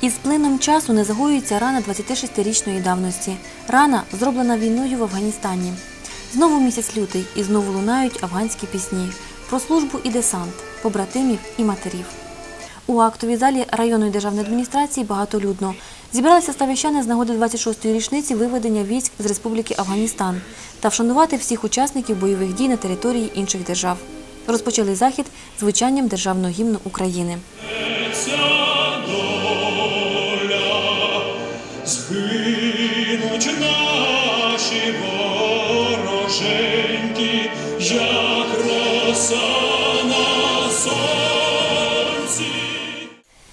Із плином часу не загоюється рана 26-річної давності. Рана зроблена війною в Афганістані. Знову місяць лютий і знову лунають афганські пісні про службу і десант, побратимів і матерів. У актовій залі районної державної адміністрації багатолюдно. Зібралися ставищани з нагоди 26-ї річниці виведення військ з Республіки Афганістан та вшанувати всіх учасників бойових дій на території інших держав. Розпочали захід звучанням державного гімну України. Вороженьки, як роса на сонці.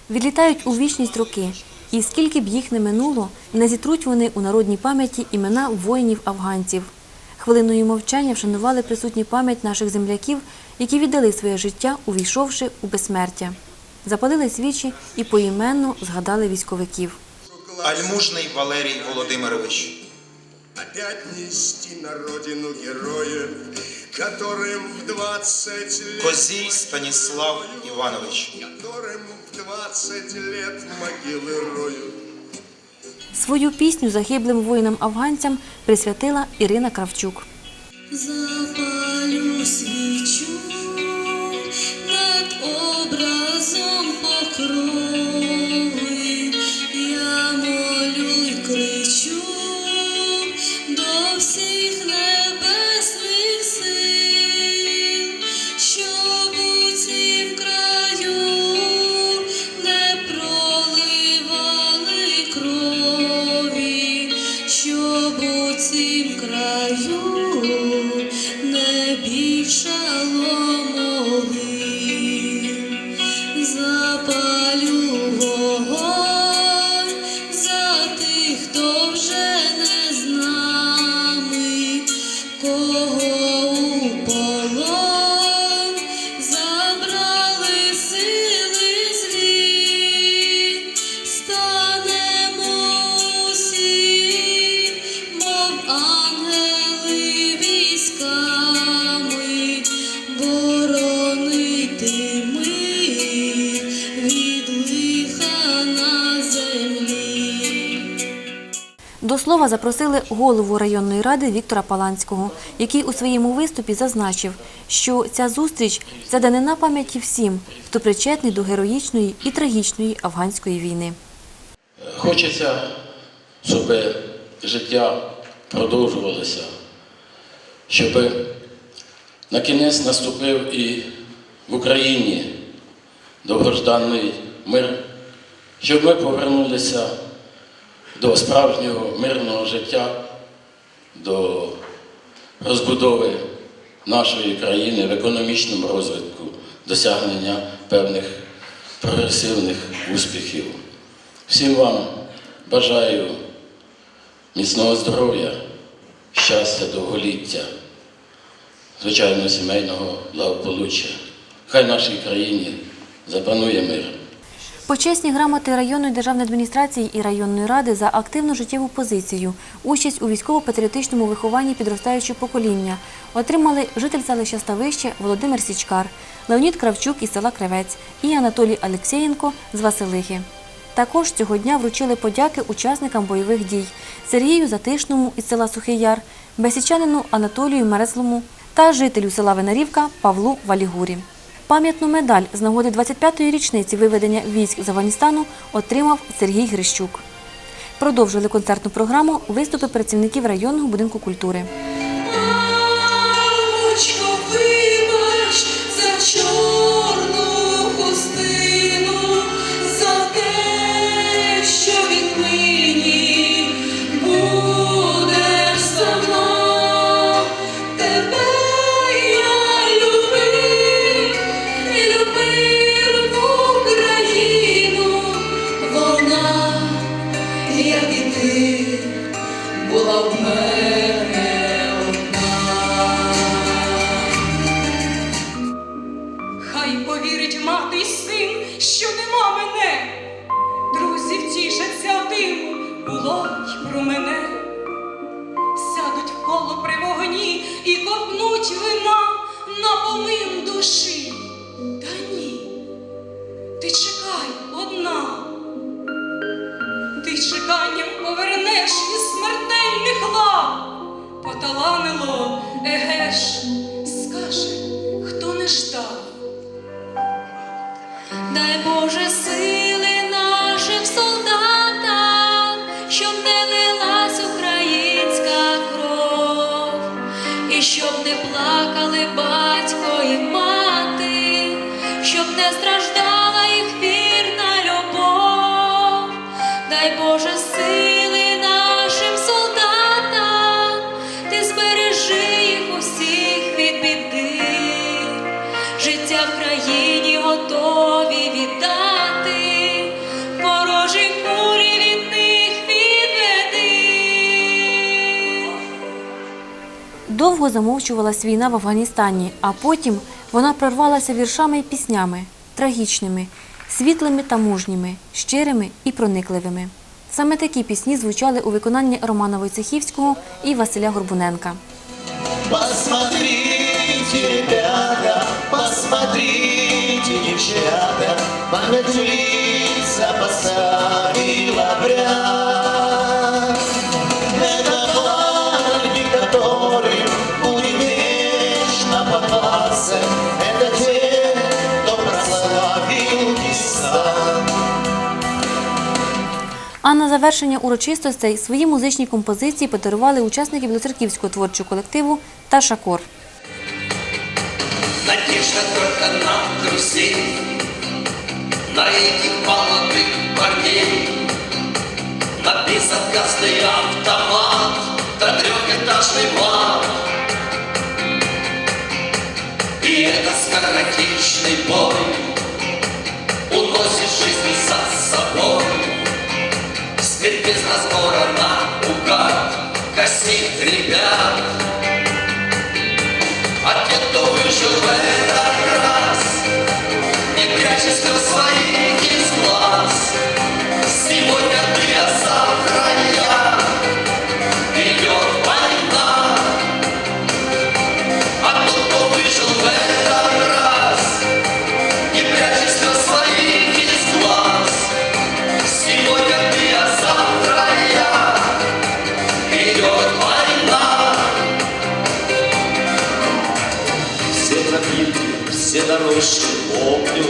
Відлітають у вічність роки, і скільки б їх не минуло, не зітруть вони у народній пам'яті імена воїнів-афганців. Хвилиною мовчання вшанували присутні пам'ять наших земляків, які віддали своє життя, увійшовши у безсмертя. Запалили свічі і поіменно згадали військовиків. Альмужний Валерій Володимирович, Опять нести на родину героев, которым в 20 лет, Козій Станіслав Іванович, которым в 20 лет могилы роют. Свою пісню загиблим воїнам-афганцям присвятила Ірина Кравчук. Запалю До слова запросили голову районної ради Віктора Паланського, який у своєму виступі зазначив, що ця зустріч це данина пам'яті всім, хто причетний до героїчної і трагічної афганської війни. Хочеться, щоб життя продовжувалося, щоб на кінець наступив і в Україні довгожданий мир, щоб ми повернулися до справжнього мирного життя, до розбудови нашої країни в економічному розвитку, досягнення певних прогресивних успіхів. Всім вам бажаю міцного здоров'я, щастя, довголіття, звичайно, сімейного благополуччя. Хай нашій країні запанує мир. Почесні грамоти районної державної адміністрації і районної ради за активну життєву позицію, участь у військово-патріотичному вихованні підростаючого покоління отримали житель селища Ставище Володимир Січкар, Леонід Кравчук із села Кривець і Анатолій Алексєєнко з Василихи. Також цього дня вручили подяки учасникам бойових дій Сергію Затишному із села Сухий Яр, бесічанину Анатолію Мереслому та жителю села Винарівка Павлу Валігурі. Пам'ятну медаль з нагоди 25-ї річниці виведення військ з Афганістану отримав Сергій Грищук. Продовжили концертну програму виступи працівників районного будинку культури. Була в мене одна. Хай повірить мати й син, що нема мене. Друзі втішаться тим, було й про мене. Сядуть коло при вогні і ковтнуть вина на помин душі. Поталанило, еге ж, скаже, хто не ждав. Дай Боже сили нашим солдатам, щоб не лилась українська кров, і щоб не плакали батько і мати, щоб не страждала їх вірна любов. Дай Боже життя в країні готові віддати, ворожі курі від них відведи. Довго замовчувалась війна в Афганістані, а потім вона прорвалася віршами і піснями, трагічними, світлими та мужніми, щирими і проникливими. Саме такі пісні звучали у виконанні Романа Войцехівського і Василя Горбуненка. Посмотрите, ребята, посмотрите, девчата, память лица поставил обряд. Это парни, которым будет вечно попасться, это те, кто прославил Дистан. А на завершення урочистостей свої музичні композиції подарували учасники білоцерківського творчого колективу та Шакор. Надежда только на друзей, на этих молодых парней, на безотказный автомат, на трехэтажный мат. И этот скоротечный бой уносит жизнь за собой. Смерть без разбора на угад косит ребят. Дорожки помню,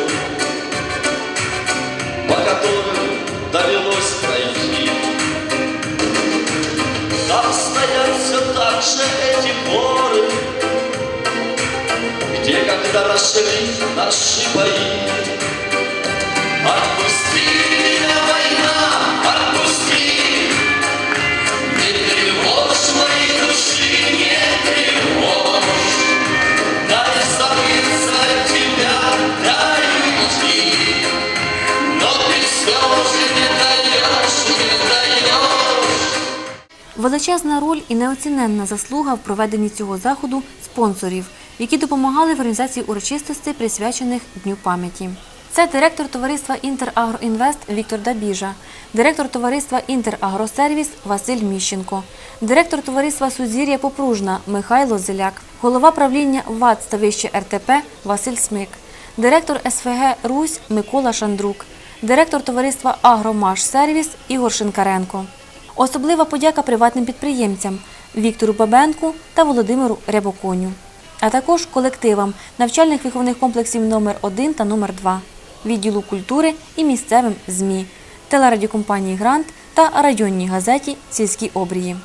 По которым довелось пройти. Там стоят все так же эти горы, Где когда расшли наши бои. Величезна роль і неоціненна заслуга в проведенні цього заходу спонсорів, які допомагали в організації урочистостей, присвячених Дню пам'яті. Це директор товариства «Інтерагроінвест» Віктор Дабіжа, директор товариства «Інтерагросервіс» Василь Міщенко, директор товариства «Сузір'я Попружна» Михайло Зеляк, голова правління ВАД Ставище РТП Василь Смик, директор СФГ «Русь» Микола Шандрук, директор товариства «Агромаш-сервіс» Ігор Шинкаренко. Особлива подяка приватним підприємцям Віктору Бабенку та Володимиру Рябоконю, а також колективам навчальних виховних комплексів номер 1 та номер 2 відділу культури і місцевим ЗМІ, телерадіокомпанії Грант та районній газеті Сільські обрії.